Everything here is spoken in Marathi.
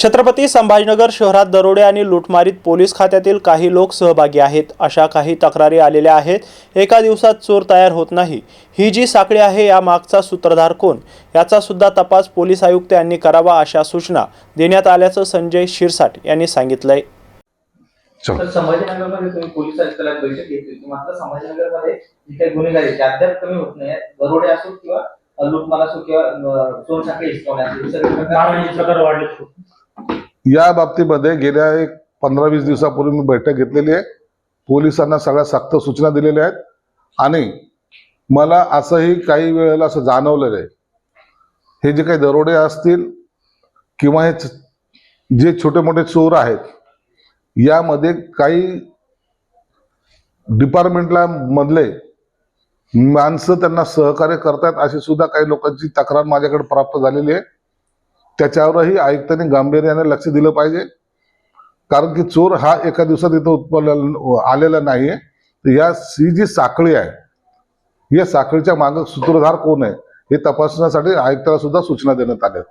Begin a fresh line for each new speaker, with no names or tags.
छत्रपती संभाजीनगर शहरात दरोडे आणि लुटमारीत पोलीस खात्यातील काही लोक सहभागी आहेत. अशा काही तक्रारी आलेल्या आहेत. एका दिवसात चोर तयार होत नाही. ही जी साखळी आहे या मागचा सूत्रधार कोण? याचा सुद्धा तपास पोलीस आयुक्त यांनी करावा अशा सूचना देण्यात आल्याचं संजय शिरसाट यांनी सांगितलंय.
संभाजीनगरमध्ये तुम्ही पोलीस आयुक्तालयात बैठक घेतली. होती मात्र संभाजीनगरमध्ये जी काही गुन्हेगारी आहे, ते अद्याप कमी होत नाही दरोडे असो किंवा लुटमार असो किंवा चोर साखळी हिसकावण्याचे सगळे प्रकार
या बाबतीमध्ये गेल्या एक पंधरा वीस दिवसापूर्वी मी बैठक घेतलेली आहे. पोलिसांना सगळ्या सक्त सूचना दिलेल्या आहेत. आणि मला असंही काही वेळेला असं जाणवलेलं आहे. हे जे काही दरोडे असतील किंवा हे जे छोटे मोठे चोर आहेत यामध्ये काही डिपार्टमेंटला मधले माणसं त्यांना सहकार्य करतात अशी सुद्धा काही लोकांची तक्रार माझ्याकडे प्राप्त झालेली आहे. त्याच्यावरही आयुक्तांनी गांभीर्याने लक्ष दिलं पाहिजे. कारण की चोर हा एका दिवसात इथं उत्पन्न आलेला नाहीये. तर या ही जी साखळी आहे. या साखळीच्या मागं सूत्रधार कोण आहे हे तपासण्यासाठी आयुक्ताला सुद्धा सूचना देण्यात आल्या.